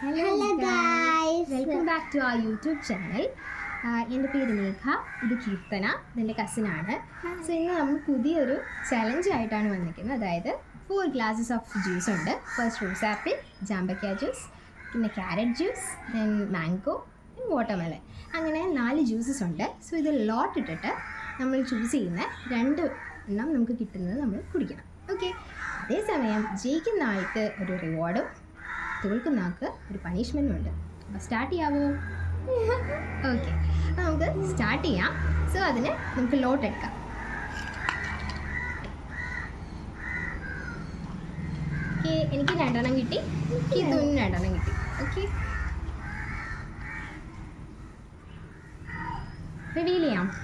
Hello guys welcome back to ah YouTube channel എന്റെ പേര് മേഘ. ഇത് കീർത്തന. ഇതെന്റെ കസിനാണ് സോ ഇന്ന് നമ്മൾ പുതിയൊരു ചലഞ്ച് ആയിട്ടാണ് വന്നിരിക്കുന്നത്. അതായത് ഫോർ ഗ്ലാസസ് ഓഫ് ജ്യൂസ് ഉണ്ട്. ഫസ്റ്റ് റോസ് ആപ്പിൾ ജാമ്പക്ക ജ്യൂസ് പിന്നെ carrot juice then mango watermelon അങ്ങനെ നാല് ജ്യൂസസ് ഉണ്ട്. സോ ഇത് ലോട്ട് ഇട്ടിട്ട് നമ്മൾ ചൂസ് ചെയ്യുന്ന രണ്ട് എണ്ണം നമുക്ക് കിട്ടുന്നത് നമ്മൾ കുടിക്കണം. ഓക്കെ അതേസമയം ജയിക്കുന്ന ആൾക്ക് ഒരു റിവാർഡും തോൽക്കുന്ന ആൾക്ക് ഒരു പണിഷ്മെന്റും ഉണ്ട്. അപ്പോൾ സ്റ്റാർട്ട് ചെയ്യാമോ ഓക്കെ നമുക്ക് സ്റ്റാർട്ട് ചെയ്യാം. സോ അതിന് നമുക്ക് ലോട്ട് എടുക്കാം. ഓക്കെ എനിക്ക് രണ്ടെണ്ണം കിട്ടി. ഇതും രണ്ടെണ്ണം കിട്ടി. ഓക്കെ റിവീൽ ചെയ്യാം.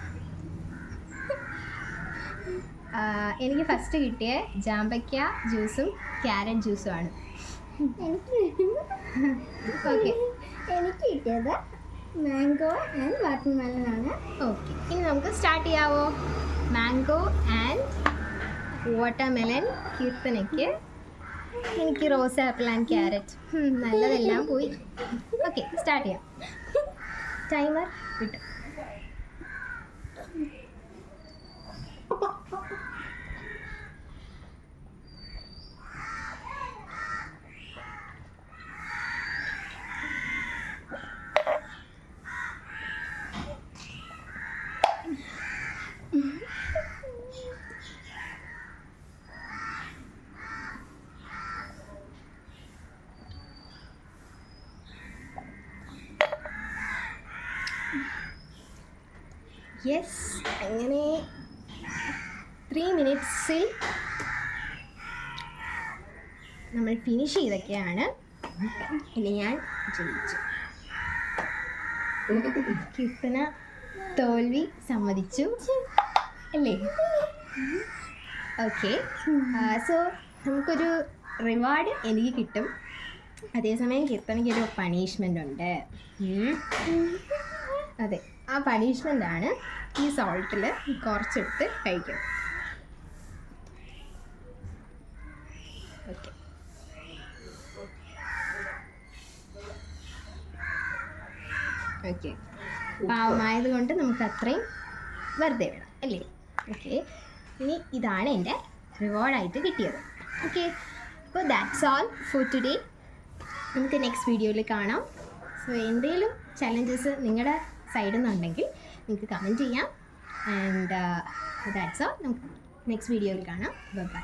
എനിക്ക് ഫസ്റ്റ് കിട്ടിയ ജാമ്പയ്ക്ക ജ്യൂസും ക്യാരറ്റ് ജ്യൂസും ആണ്. എനിക്ക് ഓക്കെ എനിക്ക് കിട്ടിയത് മാംഗോ ആൻഡ് വാട്ടർമെലൺ ആണ് ഓക്കെ ഇനി നമുക്ക് സ്റ്റാർട്ട് ചെയ്യാവോ? മാംഗോ ആൻഡ് വാട്ടർമെലൺ കീർത്തനയ്ക്ക്. എനിക്ക് റോസ് ആപ്പിൾ ആൻഡ് ക്യാരറ്റ് നല്ലതെല്ലാം പോയി. ഓക്കെ സ്റ്റാർട്ട് ചെയ്യാം. ടൈമർ വിട്ടു. യെസ് അങ്ങനെ ത്രീ മിനിറ്റ്സിൽ നമ്മൾ ഫിനിഷ് ചെയ്തൊക്കെയാണ്. ഇനി ഞാൻ ജയിച്ചു. കിട്ടുന്ന തോൽവി സമ്മതിച്ചു. അല്ലേ? ഓക്കെ സോ നമുക്കൊരു റിവാർഡ് എനിക്ക് കിട്ടും. അതേസമയം കീർത്തനയ്ക്ക് ഒരു പണിഷ്മെന്റ് ഉണ്ട്. അതെ ആ പണിഷ്മെന്റ് ആണ് ഈ സോൾട്ടിൽ കുറച്ചിട്ട് കഴിക്കും ഓക്കെ. ഓക്കെ. പാവമായത് കൊണ്ട് നമുക്ക് അത്രയും വെറുതെ വേണം അല്ലേ? ഓക്കെ. ഇനി ഇതാണ് എന്റെ റിവാർഡായിട്ട് കിട്ടിയത്. ഓക്കെ. അപ്പോൾ ദാറ്റ്സ് ഓൾ ഫോർ ടുഡേ നമുക്ക് നെക്സ്റ്റ് വീഡിയോയിൽ കാണാം. സോ എന്തെങ്കിലും ചലഞ്ചസ് നിങ്ങളുടെ സൈഡിൽ നിന്നുണ്ടെങ്കിൽ നിങ്ങൾക്ക് കമന്റ് ചെയ്യാം. ആൻഡ് ദാറ്റ്സ് ഓൾ നമുക്ക് നെക്സ്റ്റ് വീഡിയോയിൽ കാണാം. ബൈ